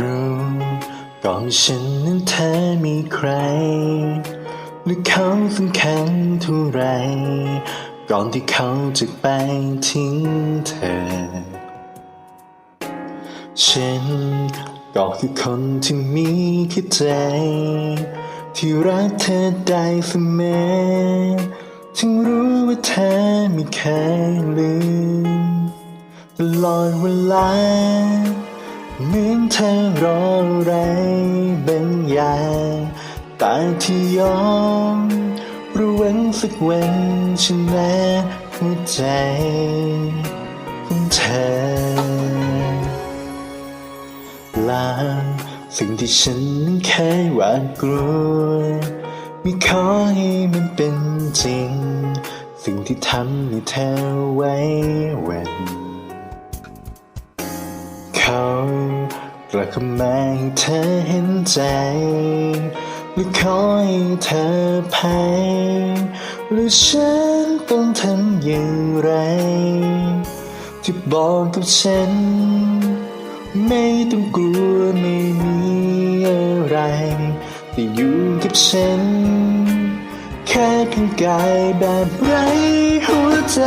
รู้ก่อนฉันนั้นเธอมีใคร หรือเขาสำคัญเท่าไร ก่อนที่เขาจะไปทิ้งเธอ ฉันก็คือคนที่มีแค่ใจ ที่รักเธอได้เสมอถึงรู้ว่าเธอไม่เคยลืมตลอดเวลา เหมือนเธอรออะไรบางอย่างต่ที่ยอมรู้วันสักวันฉันแม้หัวใจของเธอลาสิ่งที่ฉันนั้นเคยหวาดกลัวไม่ขอให้มันเป็นจริง สิ่งที่ทำให้เธอไว้วันเขา กลับเข้ามาให้เธอเห็นใจหรือขอให้เธอภัยหรือฉันต้องทำอย่างไร ที่บอกกับฉัน ไม่ต้องกลัวไม่มีอะไรแต่อยู่กับฉัน แค่เพียงกายแบบไรหัวใจ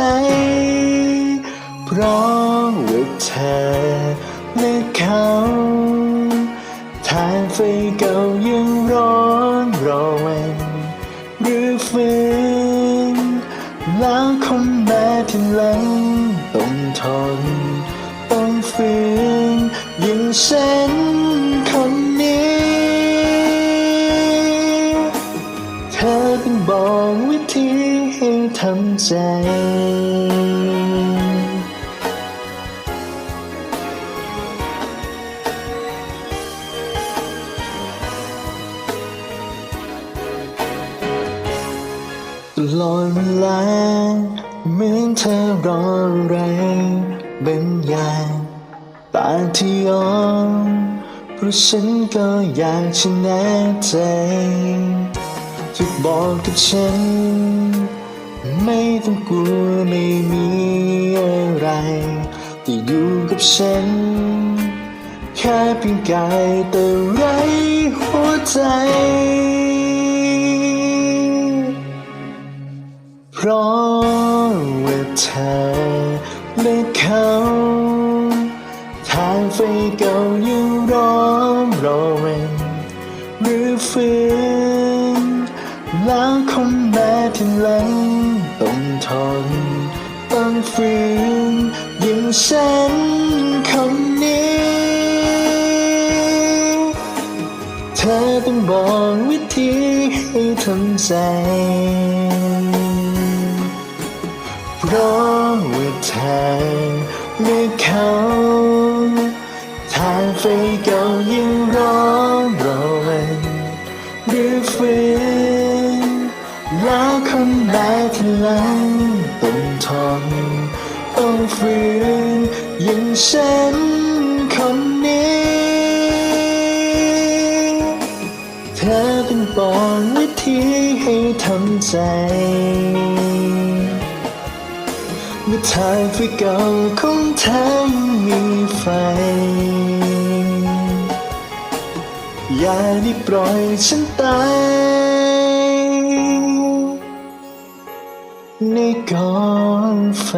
เพราะว่าเธอ และเขาทางไฟเก่ายังร้อนรอวันหรือฟื้นแล้วคนมาที่หลังต้องทนต้องฝืนอย่งฉันคนนี้ เธอต้องบอกวิธีให้ทำใจ ตลอดเวลาเหมือนเธอรออะไรบางอย่างตาที่ยอมเพราะฉันก็อยากชนะใจที่บอกกับฉัน ไม่ต้องกลัวไม่มีอะไรที่อยู่กับฉัน แค่เพียงกายแต่ไรหัวใจ เขาทางไฟเก่ายังร้อนรอเวนหรือฟื้นแล้วคนมาที่หลังต้องทนต้องฝืนอย่งฉันคนนี้ เธอต้องบอกวิธีให้ทำใจ ราะว่าเธอและเขาทางไฟเก่ายังร้อนรอวันหรือฟื้นแล้วคนมาที่หลังต้องทนต้องฝืนอย่างฉันคนนี้ เธอต้องบอกวิธีให้ทำใจ ไม่ทางไฟเก่าของเธอยังมีไฟ อย่าได้ปล่อยฉันตาย ในกองไฟ